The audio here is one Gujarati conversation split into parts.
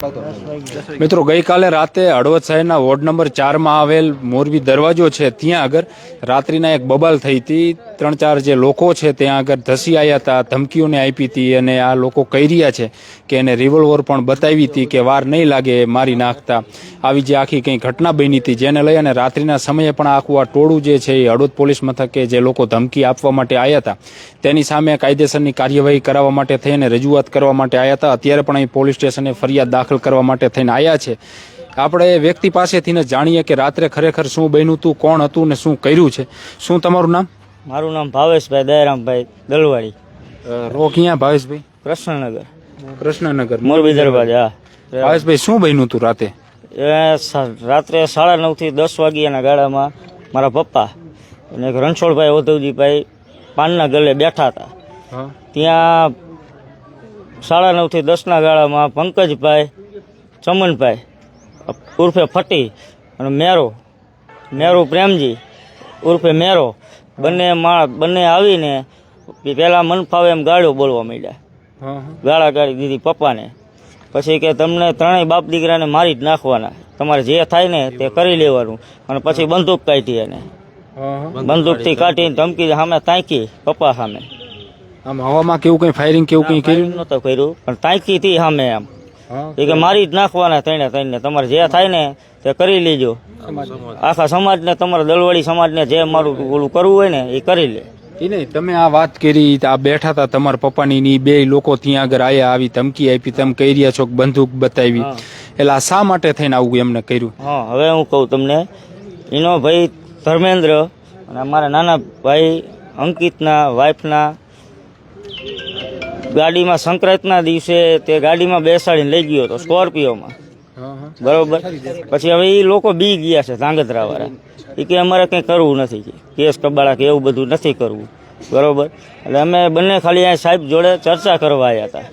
મિત્રો, ગઈકાલે રાતે હળવદ શહેરના વોર્ડ નંબર ચારમાં આવેલ મોરબી દરવાજો છે, ત્યાં આગળ રાત્રિના એક બબાલ થઈ હતી. ત્રણ ચાર જે લોકો છે, ત્યાં આગળ ધસી આવ્યા હતા, ધમકીઓને આપી હતી અને આ લોકો કહી રહ્યા છે કે એને રિવોલ્વર પણ બતાવી હતી કે વાર નહીં લાગે, મારી નાખતા. આવી જે આખી કંઈ ઘટના બની હતી, જેને લઈ અને રાત્રિના સમયે પણ આખું આ ટોળું જે છે, એ હળવદ પોલીસ મથકે જે લોકો ધમકી આપવા માટે આવ્યા હતા, તેની સામે કાયદેસરની કાર્યવાહી કરાવવા માટે થઈને રજૂઆત કરવા માટે આવ્યા હતા. અત્યારે પણ અહીં પોલીસ સ્ટેશને ફરિયાદ દાખલ કરવા માટે થઈને આવ્યા છે. આપણે એ વ્યક્તિ પાસેથી જાણીએ કે રાત્રે ખરેખર શું બન્યું હતું કોણ હતું ને શું કર્યું છે. શું તમારું નામ? મારું નામ ભાવેશભાઈ દયારામભાઈ દલવાડી. રો ક્યાં ભાવેશભાઈ? કૃષ્ણનગર. કૃષ્ણનગર. મોરબી દરવાજા ભાવેશભાઈ શું બન્યું હતું રાતે? એ રાત્રે સાડા નવથી દસ વાગ્યાના ગાળામાં મારા પપ્પા અને રણછોડભાઈ ઓધવજીભાઈ પાનના ગલે બેઠા હતા. ત્યાં સાડા નવથી દસના ગાળામાં પંકજભાઈ ચમનભાઈ ઉર્ફે ફટી અને મેરો મેરુ પ્રેમજી ઉર્ફે મેરો બંને માણસ બંને આવીને પહેલાં મન ફાવે એમ ગાળો બોલવા માંડ્યા. ગાળા કાઢી દીધી પપ્પાને. પછી કે તમને ત્રણેય બાપ દીકરાને મારી જ નાખવાના. તમારે જે થાય ને તે કરી લેવાનું. અને પછી બંદૂક કાઢી એને. બંદૂકથી કાઢીને ધમકી સામે તાંકી પપ્પા સામે. આમ હવામાં કેવું કઈ ફાયરિંગ કેવું કઈ કર્યું? નહોતો કર્યું પણ તાંકીથી સામે એમ. એ કે મારી જ નાખવાના ત્રણે ત્રણને તમારે જે થાય ને તે કરી લેજો. આખા સમાજને તમારા દલવાડી સમાજને જે મારું ઓલું કરવું હોય ને એ કરી લે. એ નહીં તમે આ વાત કરી આ બેઠા હતા તમારા પપ્પાની ની બે લોકો ત્યાં આગળ આયા આવી ધમકી આપી તમે કહી રહ્યા છો બંદૂક બતાવી. એટલે આ શા માટે થઈને આવું એમને કર્યું? હા હવે હું કહું તમને એનો ભાઈ ધર્મેન્દ્ર અને અમારા નાના ભાઈ અંકિતના વાઈફના ગાડીમાં સંક્રાંતના દિવસે તે ગાડીમાં બેસાડીને લઈ ગયો હતો સ્કોર્પિયોમાં. બરોબર? પછી હવે એ લોકો બી ગયા છે ધાંગધ્રાવાળા. એ કે અમારે કંઈ કરવું નથી કે કેસ કબાડા કે એવું બધું નથી કરવું. બરોબર? એટલે અમે બંને ખાલી અહીંયા સાહેબ જોડે ચર્ચા કરવા આવ્યા હતા.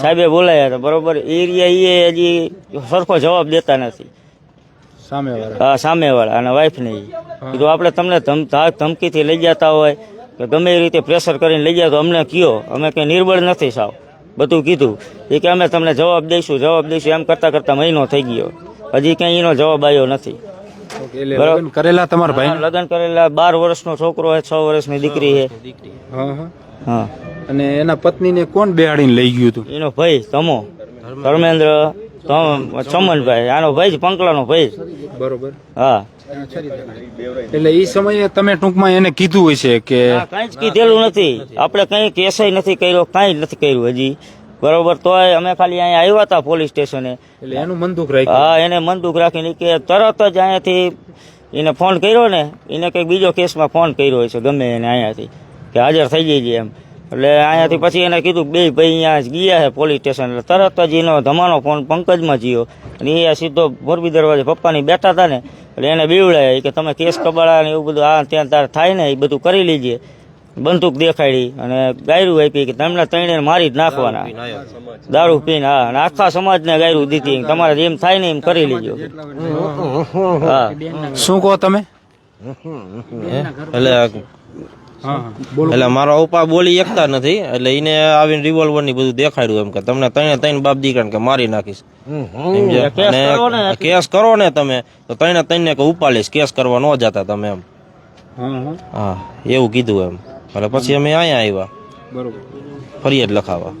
સાહેબે બોલાયા હતા બરોબર? એરિયા એ હજી સરખો જવાબ દેતા નથી. સામે હા સામેવાળા અને વાઈફને એ કીધું આપણે તમને ધમ ધમકીથી લઈ જતા હોય કે ગમે એ રીતે પ્રેશર કરીને લઈ જાય તો અમને કયો. અમે કંઈ નિર્બળ નથી સાવ. બધું કીધું. એ કે અમે તમને જવાબ દઈશું જવાબ દઈશું. એમ કરતાં કરતાં મહિનો થઈ ગયો. હજી કંઈ એનો જવાબ આવ્યો નથી. લગ્ન કરેલા તમારા ભાઈ? લગ્ન કરેલા. બાર વર્ષનો છોકરો છે છ વર્ષની દીકરી છે. હા અને એના પત્નીને કોણ બેહાડીને લઈ ગયું હતું? એનો ભાઈ તમો. ધર્મેન્દ્ર તમ- ચમનભાઈ. આનો ભાઈ જ પંકલાનો ભાઈ બરોબર. હા. એટલે એ સમયે તમે ટૂંકમાં એને કીધું હોય છે કે કઈ જ કીધેલું નથી. આપણે કઈ કેસય નથી કર્યો કાંઈ નથી કર્યું હજી. બરોબર તોય અમે ખાલી અહીંયા આવ્યા હતા પોલીસ સ્ટેશને. એટલે એનું બંદૂક રાખ્યું. હા એને મનદુખ રાખીને કે તરત જ અહીંયાથી એને ફોન કર્યો ને એને કંઈક બીજો કેસમાં ફોન કર્યો હોય છે ગમે એને અહીંયાથી કે હાજર થઈ જઈએ એમ. એટલે અહીંયાથી પછી એને કીધું કે બે ભાઈ અહીંયા ગયા છે પોલીસ સ્ટેશન એટલે તરત જ એનો ધમાનો ફોન પંકજમાં જીયો અને એ સીધો મોરબી દરવાજે પપ્પાની બેઠા હતા ને એટલે એને બીવડાય કે તમે કેસ કબાડા ને એવું બધું આ ત્યાં તાર થાય ને એ બધું કરી લીજીએ બંદૂક દેખાડી અને ગાયરું આપી કે તમને ત્રણે મારી જ નાખવાના. દારૂ પીને હા અને આખા સમાજને ગાયરું દીધી તમારે જેમ થાય ને એમ કરી લીજો. હા. શું કહો તમે? એટલે એટલે મારા ઉપા બોલી એકતા નથી એટલે એને આવીને રિવોલ્વરની બધું દેખાડ્યું એમ કે તમને ત્રણે ત્રણ બાપ દીકરા કે મારી નાખીશ. કેસ કરો ને. કેસ કરો ને તમે તો ત્રણે ત્રણને કે ઉપાડીશ કેસ કરવા ન જતા તમે એમ. હા એવું કીધું એમ. એટલે પછી અમે અહીંયા આવ્યા. બરોબર. ફરિયાદ લખાવા.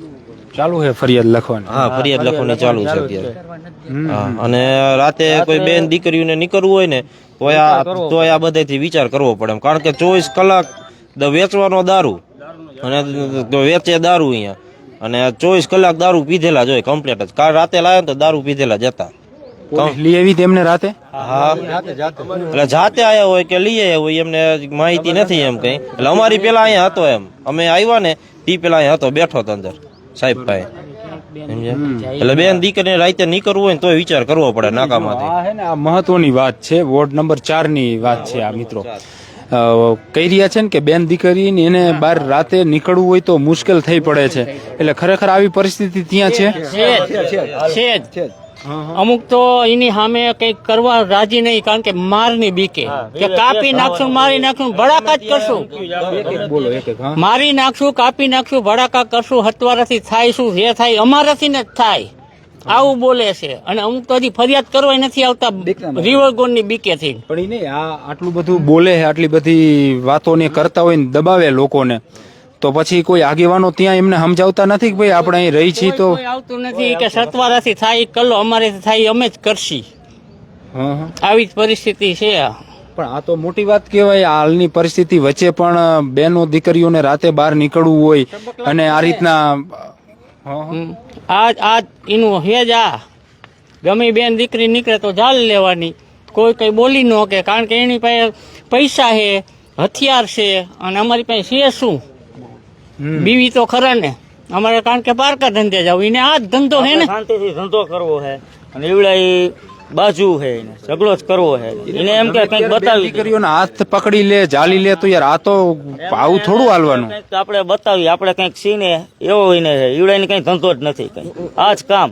ચાલુ છે ફરિયાદ લખવાની. હા ફરિયાદ લખવાની ચાલુ છે અત્યારે. હા અને રાતે કોઈ બેન દીકરીઓને નીકળવું હોય ને તોય આ તોય આ બધાથી વિચાર કરવો પડે એમ. કારણ કે ચોવીસ કલાક વેચવાનો દારૂ. અને વેચે દારૂ અહીંયા. અને ચોવીસ કલાક દારૂ પીધેલા જ હોય કમ્પ્લીટ જ. કાલ રાતે લાવે તો દારૂ પીધેલા જતા. લઈ આવી તેમને રાતે? હા. એટલે જાતે આવ્યા હોય કે લઈ આવ્યા હોય એમને માહિતી નથી એમ કઈ. એટલે અમારી પેલા અહીંયા હતો એમ. અમે આવ્યા ને તી પેલા અહીંયા હતો બેઠો હતો અંદર સાહેબ ભાઈ. એટલે બેન દીકરીને રાતે નીકળવું હોય ને તોય વિચાર કરવો પડે નાકામાંથી. આ મહત્વની વાત છે. વોર્ડ નંબર ચારની વાત છે આ મિત્રો. કહી રહ્યા છે ને કે બેન દીકરીને એને બહાર રાતે નીકળવું હોય તો મુશ્કેલ થઈ પડે છે. એટલે ખરેખર આવી પરિસ્થિતિ ત્યાં છે? છે જ અમુક તો એની સામે કઈ કરવા રાજી નહીં કારણ કે મારની બીકે. કે કાપી નાખશું મારી નાખશું ભડાકા જ કરશું. બોલો એક એક હા. મારી નાખશું કાપી નાખશું ભડાકા કરશું હતવારાથી થાય શું જે થાય અમારાથી ને જ થાય. આવું બોલે છે. અને અમુક તો હજી ફરિયાદ કરવા નથી આવતા રિવરગોનની બીકેથી. પણ ઈ નહીં આ આટલું બધું બોલે છે આટલી બધી વાતોને કરતા હોય ને દબાવે લોકોને તો પછી કોઈ આગેવાનો ત્યાં એમને સમજાવતા નથી કે ભાઈ આપણે અહીં રહી છીએ તો આવતું નથી કે સત્વારાથી થાય કલો અમારે થાય અમે જ કરશી. આવી જ પરિસ્થિતિ છે પણ આ તો મોટી વાત કહેવાય હાલની પરિસ્થિતિ વચ્ચે પણ બેનો દીકરીઓને રાતે બહાર નીકળવું હોય અને આ રીતના આજ આ આ એનું હેજ આ ગમે બેન દીકરી નીકળે તો જાલ લેવાની. કોઈ કઈ બોલી ન કે કારણ કે એની પાસે પૈસા છે હથિયાર છે અને અમારી પાસે છે શું? બીવી તો ખરા ને. અમારે કારણ કે પારકા ધંધે જાવ એને આ જ ધંધો છે ને? શાંતિથી ધંધો કરવો છે અને એવડા બાજુ છે એને ઝઘડો જ કરવો હે. એને એમ કે કંઈક બતાવી દે. હાથ પકડી લે જાળી લે તો યાર આ તો આવું થોડું હાલવાનું. આપણે બતાવીએ આપણે કંઈક સીને એવો હોય છે ઈવડાની કંઈ ધંધો જ નથી કંઈ. આ જ કામ.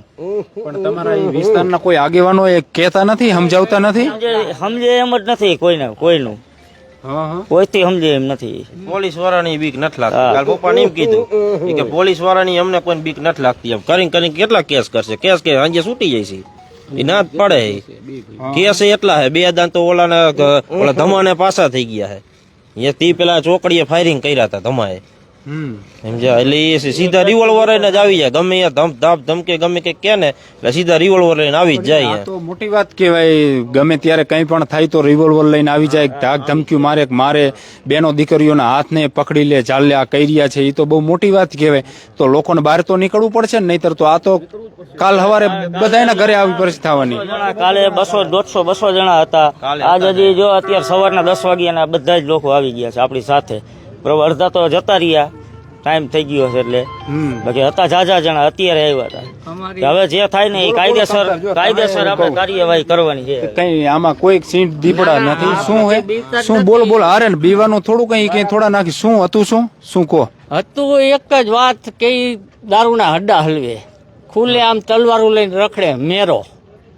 પણ તમારા વિસ્તારના કોઈ આગેવાનો એ કહેતા નથી સમજાવતા નથી? સમજે એમ જ નથી કોઈને કોઈનું. કોઈ થી કોઈથી સમજે એમ નથી. પોલીસ વાળાની બીક નથી લાગતી. કાલ પપ્પાને એમ કીધું કે પોલીસ વાળાની અમને કોઈ બીક નથી લાગતી. એમ કરીને કરીને કેટલા કેસ કરશે? કેસ કે સાંજે છૂટી જાય છે. એ ના જ પડે કેસ એટલા હે બે દાન તો ઓલાના ઓલા ધમાને પાછા થઈ ગયા હે. એ તી પેલા ચોકડીએ ફાયરિંગ કર્યા હતા ધમાએ. સમજ્યા એટલે એ સીધા રિવોલ્વર લઈને જ આવી જાય. ગમે ધમ ધાપ ધમકે ગમે કે કે ને એટલે સીધા રિવોલ્વર લઈને આવી જ જાય તો મોટી વાત કહેવાય ગમે ત્યારે કંઈ પણ થાય તો રિવોલ્વર લઈને આવી જાય ધાક ધમક્યું મારે મારે બેનો દીકરીઓના હાથને પકડી લે ચાલે આ રહ્યા છે એ તો બહુ મોટી વાત કહેવાય. તો લોકોને બહાર તો નીકળવું પડશે ને નહીતર તો આ તો કાલ સવારે બધાના ઘરે આવી પરિસ્થિતિ થવાની. કાલે બસો દોઢસો બસો જણા હતા. આજ હજી જો અત્યારે સવારના દસ વાગ્યાના બધા જ લોકો આવી ગયા છે આપણી સાથે. બરોબર અડધા તો જતા રહ્યા. ટાઈમ થઈ ગયો છે એટલે. હમ. બાકી હતા જાજા જણા અત્યારે આવ્યા હતા. હવે જે થાય ને એ કાયદેસર કાયદેસર આપણે કાર્યવાહી કરવાની છે. કઈ આમાં કોઈ સીટ દીપડા નથી. શું હે? શું બોલ બોલ હારે ને બીવાનું થોડું કઈ કઈ થોડા નાખી. શું હતું શું? શું કહો? હતું એક જ વાત કે દારૂના હડ્ડા હલવે. ખુલ્લે આમ તલવારું લઈને રખડે મેરો.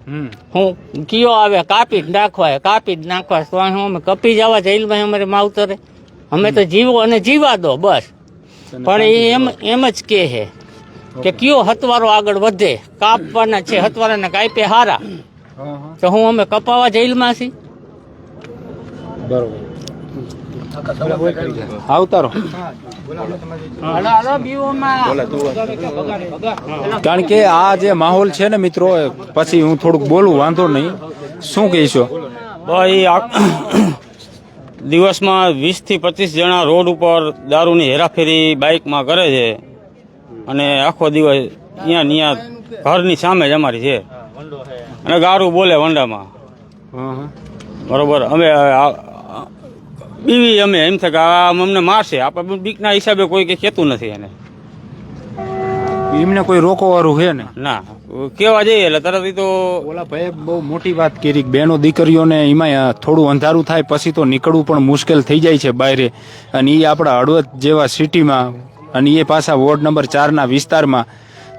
હમ. હું કયો આવે કાપી જ નાખવા કાપી જ નાખવા તો અમે કપી જવા જેલમાં અમારે માવતરે. અમે તો જીવો અને જીવા દો બસ પણ એ એમ એમ જ કે છે કે કયો હતવારો આગળ વધે? કાપવાના છે હતવારાના કાપે હારા. હા, હા. તો હું અમે કપાવા જેલમાં છીએ? આવતા રહો કારણ કે આ જે માહોલ છે ને મિત્રો પછી હું થોડુંક બોલું વાંધો નહીં. શું કહીશો? આ દિવસમાં વીસથી પચીસ જણા રોડ ઉપર દારૂની હેરાફેરી બાઇકમાં કરે છે. અને આખો દિવસ અહીંયા અહીંયા ઘરની સામે જ અમારી છે. અને ગારું બોલે વંડામાં. બરોબર અમે બીવી અમે એમ થાય કે આ અમને મારશે. આપણે બીકના હિસાબે કોઈ કે કહેતું નથી એને. એમને કોઈ રોકો વાળું છે ને? ના. કેવા જઈએ એટલે તરત તો ઓલા ભાઈ બહુ મોટી વાત કરી કે બેનો દીકરીઓને એમાં થોડું અંધારું થાય પછી તો નીકળવું પણ મુશ્કેલ થઈ જાય છે બહારે અને એ આપણા હળવદ જેવા સિટીમાં અને એ પાછા વોર્ડ નંબર ચારના વિસ્તારમાં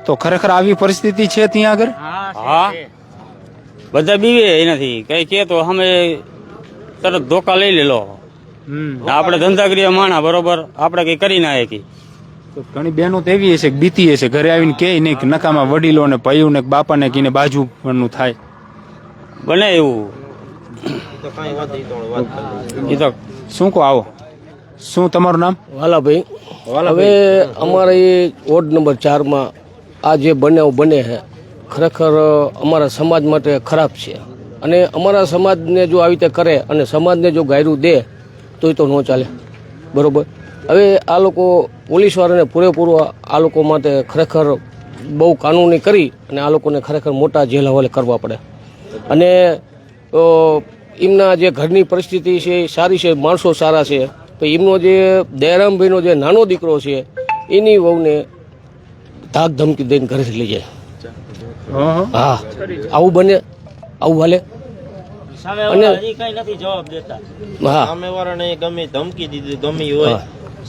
તો ખરેખર આવી પરિસ્થિતિ છે ત્યાં આગળ? હા બધા બીવે એનાથી. કઈ કે તો અમે તરત ધોકા લઈ લેલો. આપણે ધંધાગીરી માણા બરોબર આપણે કઈ કરી ના તો ઘણી બહેનો તો એવી હશે બીતી હશે ઘરે આવીને કે નહીં કે નકામાં વડીલો ને ભાઈઓ ને બાપાને કીને બાજુ પણ થાય. બને એવું. તો તો એ તો શું કહો આવો. શું તમારું નામ? વાલાભાઈ. હવે અમારે એ વોર્ડ નંબર ચારમાં આ જે બનાવ બને છે ખરેખર અમારા સમાજ માટે ખરાબ છે. અને અમારા સમાજને જો આવી રીતે કરે અને સમાજને જો ગાયરું દે તોય તો ન ચાલે. બરોબર? હવે આ લોકો પોલીસવાળાને પૂરેપૂરો આ લોકો માટે ખરેખર બહુ કાનૂની કરી અને આ લોકોને ખરેખર મોટા જેલ હવાલે કરવા પડે. અને એમના જે ઘરની પરિસ્થિતિ છે એ સારી છે માણસો સારા છે તો એમનો જે દયારામભાઈનો જે નાનો દીકરો છે એની વહુને ધાક ધમકી દઈને ઘરેથી લઈ જાય. હા. આવું બને આવું હાલે. અને- વાળા કઈ નથી જવાબ દેતા. હા. ગમે ધમકી દીધી ગમે હોય.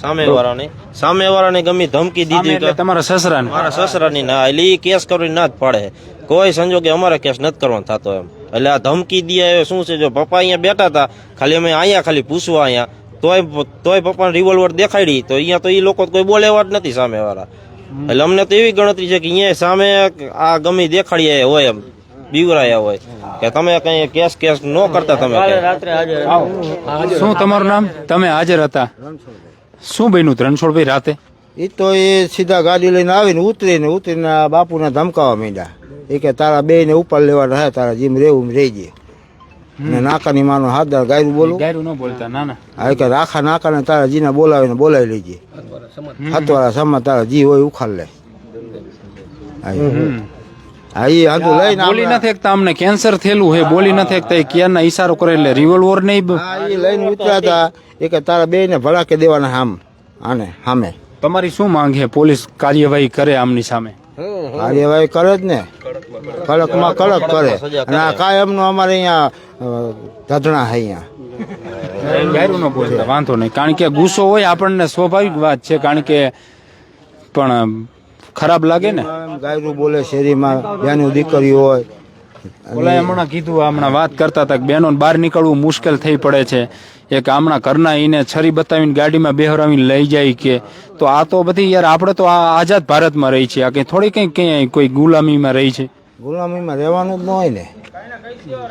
સામે વાળાને સામે વાળાને ગમે ધમકી દીધી કે તમારા સસરાને. મારા સસરાની ના એટલે એ કેસ કરીને ના જ પાડે. કોઈ સંજોગે અમારે કેસ નથી કરવાનો થતો એમ. એટલે આ ધમકી દે એ શું છે? જો પપ્પા અહીંયા બેઠા હતા ખાલી અમે અહીંયા ખાલી પૂછવા અહીંયા. તોય તોય પપ્પાને રિવોલ્વર દેખાડી. તો અહીંયા તો એ લોકો કોઈ બોલે એવા જ નથી સામે વાળા એટલે અમને તો એવી ગણતરી છે કે અહીંયા સામે આ ગમી દેખાડીએ હોય એમ બીવરાયા હોય. કે તમે કઈ કેસ કેસ ન કરતા તમે શું તમારું નામ? તમે હાજર હતા. શું બન્યું રણછોડભાઈ રાતે? એ તો એ સીધા ગાડી લઈને આવીને ઉતરીને ઉતરીને આ બાપુને ધમકાવા માંડ્યા. એ કે તારા બે ને ઉપર લેવા રહે તારા જીમ રેવું એમ જાય ને નાકાની માનો હાથ દર ગાયરું બોલું. ગાયરું ન બોલતા ના ના. આ કે રાખા નાકાને તારા જીને બોલાવીને બોલાવી લેજે. હાથવાળા સમા તારા જી હોય ઉખાડ લે. હા, એ. આગળ લઈને બોલી નથી શકતા અમને કેન્સર થયેલું હે બોલી નથી શકતા એ ક્યારના ઈશારો કરે એટલે રિવોલ્વર નહીં એ લઈને ઉતર્યા હતા. એ કે તારા બે ને ભડાકે દેવાના હામ આને સામે તમારી શું માંગ છે? પોલીસ કાર્યવાહી કરે આમની સામે? કાર્યવાહી કરે જ ને. કડકમાં કડક કરે. અને આ કાયમનો અમારે અહીંયા ધધણા છે અહીંયા. ગાયરું ન બોલતા વાંધો નહીં. કારણ કે ગુસ્સો હોય આપણને સ્વાભાવિક વાત છે. કારણ કે પણ ખરાબ લાગે ને? ગાયરું બોલે શેરીમાં બેનું દીકરી હોય. ઓલા હમણાં કીધું હમણાં વાત કરતા હતા કે બહેનો બહાર નીકળવું મુશ્કેલ થઈ પડે છે. એક હમણાં ઘરના એને છરી બતાવીને ગાડીમાં બેહરાવીને લઈ જાય કે. તો આ તો બધી યાર આપણે તો આ આઝાદ ભારતમાં રહી છે આ કંઈ થોડી કંઈ કંઈ કોઈ ગુલામીમાં રહી છે? ગુલામીમાં રહેવાનું જ ન હોય ને.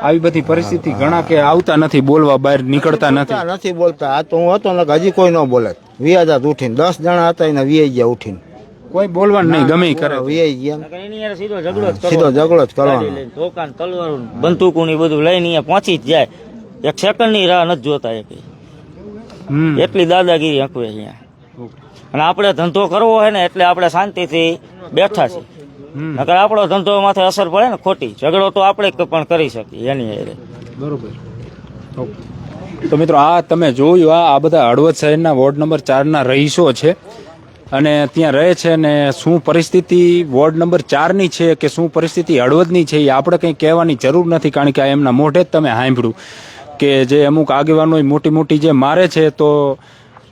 આવી બધી પરિસ્થિતિ ઘણા કે આવતા નથી બોલવા બહાર નીકળતા નથી. નથી બોલતા. આ તો હું હતો ને હજી કોઈ ન બોલે. વિયાજાત ઉઠીને દસ જણા હતા એને વિયાઈ ગયા ઉઠીને. કોઈ બોલવાનું નહીં ગમે કરે એની સીધો ઝઘડો સીધો ઝઘડો જ કરવાનો. ધોકાન તલવારો બંદૂકો ની બધું લઈને અહીંયા પહોંચી જ જાય. એક સેકન્ડની રાહ નથી જોતા એક. એટલી દાદાગીરી હકવે અહીંયા. અને આપણે ધંધો કરવો હોય ને એટલે આપણે શાંતિથી બેઠા છીએ. હમ. નકર આપણો ધંધો માથે અસર પડે ને ખોટી. ઝઘડો તો આપણે પણ કરી શકીએ એની હેરે. બરોબર. તો મિત્રો આ તમે જોયું આ આ બધા હળવદ શહેરના વોર્ડ નંબર ચારના રહીશો છે. અને ત્યાં રહે છે ને શું પરિસ્થિતિ, વોર્ડ નંબર ચારની છે કે શું પરિસ્થિતિ હળવદની છે એ આપણે કંઈ કહેવાની જરૂર નથી, કારણ કે આ એમના મોઢે જ તમે સાંભળ્યું કે જે અમુક આગેવાનો મોટી મોટી જે મારે છે તો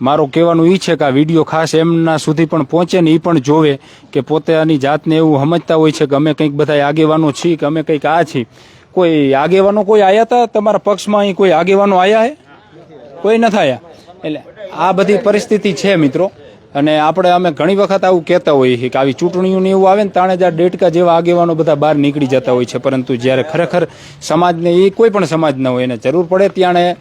મારો કહેવાનું એ છે કે આ વીડિયો ખાસ એમના સુધી પણ પહોંચે ને એ પણ જોવે કે પોતાની જાતને એવું સમજતા હોય છે કે અમે કંઈક બધા આગેવાનો છીએ કે અમે કંઈક આ છીએ. કોઈ આગેવાનો કોઈ આવ્યા હતા તમારા પક્ષમાં અહીં કોઈ આગેવાનો આવ્યા હે? કોઈ નથી આવ્યા એટલે આ બધી પરિસ્થિતિ છે મિત્રો. અને આપણે અમે ઘણી વખત આવું કહેતા હોઈએ છીએ કે આવી ચૂંટણીઓને એવું આવે ને તાણે જ આ ડેટકા જેવા આગેવાનો બધા બહાર નીકળી જતા હોય છે. પરંતુ જ્યારે ખરેખર સમાજને એ કોઈ પણ સમાજ ન હોય એને જરૂર પડે ત્યારે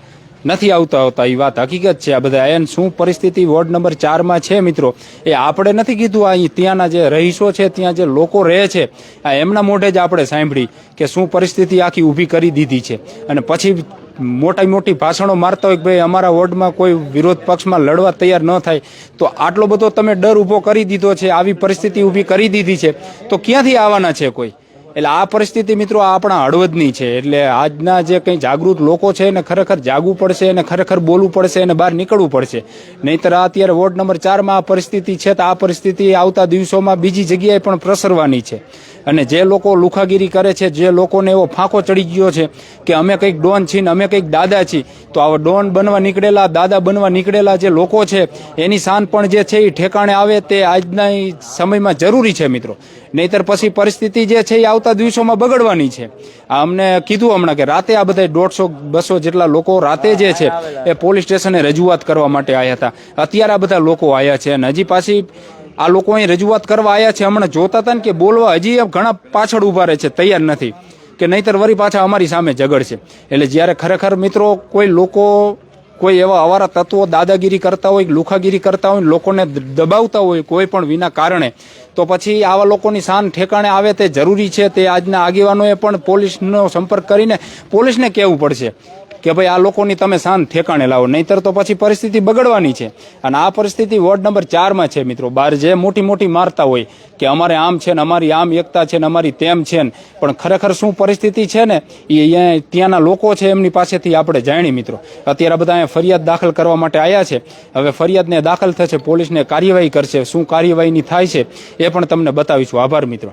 નથી આવતા હોતા. એ વાત હકીકત છે. આ બધા એન શું પરિસ્થિતિ? વોર્ડ નંબર ચારમાં છે મિત્રો. એ આપણે નથી કીધું આ ત્યાંના જે રહીશો છે, ત્યાં જે લોકો રહે છે, આ એમના મોઢે જ આપણે સાંભળી કે શું પરિસ્થિતિ આખી ઊભી કરી દીધી છે. અને પછી મોટી મોટી ભાષણો મારતા હોય કે ભાઈ અમારા વોર્ડમાં કોઈ વિરોધ પક્ષમાં લડવા તૈયાર ન થાય, તો આટલો બધો તમે ડર ઊભો કરી દીધો છે, આવી પરિસ્થિતિ ઊભી કરી દીધી છે, તો ક્યાંથી આવવાના છે કોઈ? એટલે આ પરિસ્થિતિ મિત્રો આ આપણા હળવદની છે. એટલે આજના જે કંઈ જાગૃત લોકો છે એને ખરેખર જાગવું પડશે અને ખરેખર બોલવું પડશે અને બહાર નીકળવું પડશે. નહીંતર અત્યારે વોર્ડ નંબર ચારમાં આ પરિસ્થિતિ છે તો આ પરિસ્થિતિ આવતા દિવસોમાં બીજી જગ્યાએ પણ પ્રસરવાની છે. અને જે લોકો લુખાગીરી કરે છે, જે લોકોને એવો ફાંકો ચડી ગયો છે કે અમે કંઈક ડોન છીએ ને અમે કંઈક દાદા છીએ, તો આવા ડોન બનવા નીકળેલા, દાદા બનવા નીકળેલા જે લોકો છે, એની શાન પણ જે છે એ ઠેકાણે આવે તે આજના સમયમાં જરૂરી છે મિત્રો. નહીતર પછી પરિસ્થિતિ જે છે એ આવતા દિવસોમાં બગડવાની છે. અમને કીધું હમણાં કે રાતે આ બધા દોઢસો, બસો જેટલા લોકો રાતે જે છે એ પોલીસ સ્ટેશને રજૂઆત કરવા માટે આવ્યા હતા. અત્યારે આ બધા લોકો આવ્યા છે અને હજી પાછી આ લોકો અહીં રજૂઆત કરવા આવ્યા છે. હમણાં જોતા હતા ને કે બોલવા હજી ઘણા પાછળ ઊભા રહે છે, તૈયાર નથી. કે નહીતર વરી પાછા અમારી સામે ઝઘડશે એટલે જ્યારે ખરેખર મિત્રો કોઈ લોકો કોઈ એવા અવારા તત્વો દાદાગીરી કરતા હોય, લુખાગીરી કરતા હોય, લોકોને દબાવતા હોય કોઈ પણ વિના કારણે, તો પછી આવા લોકોની શાન ઠેકાણે આવે તે જરૂરી છે. તે આજના આગેવાનોએ પણ પોલીસનો સંપર્ક કરીને પોલીસને કહેવું પડશે. કે ભાઈ આ લોકોની તમે શાંત ઠેકાણે લાવો, નહીતર તો પછી પરિસ્થિતિ બગડવાની છે. અને આ પરિસ્થિતિ વોર્ડ નંબર ચારમાં છે મિત્રો. બહાર જે મોટી મોટી મારતા હોય કે અમારે આમ છે ને અમારી આમ એકતા છે ને અમારી તેમ છે ને, પણ ખરેખર શું પરિસ્થિતિ છે ને, એ અહીંયા ત્યાંના લોકો છે એમની પાસેથી આપણે જાણી મિત્રો. અત્યારે બધા અહીંયા ફરિયાદ દાખલ કરવા માટે આવ્યા છે. હવે ફરિયાદને દાખલ થશે, પોલીસને કાર્યવાહી કરશે. શું કાર્યવાહીની થાય છે એ પણ તમને બતાવીશું. આભાર મિત્રો.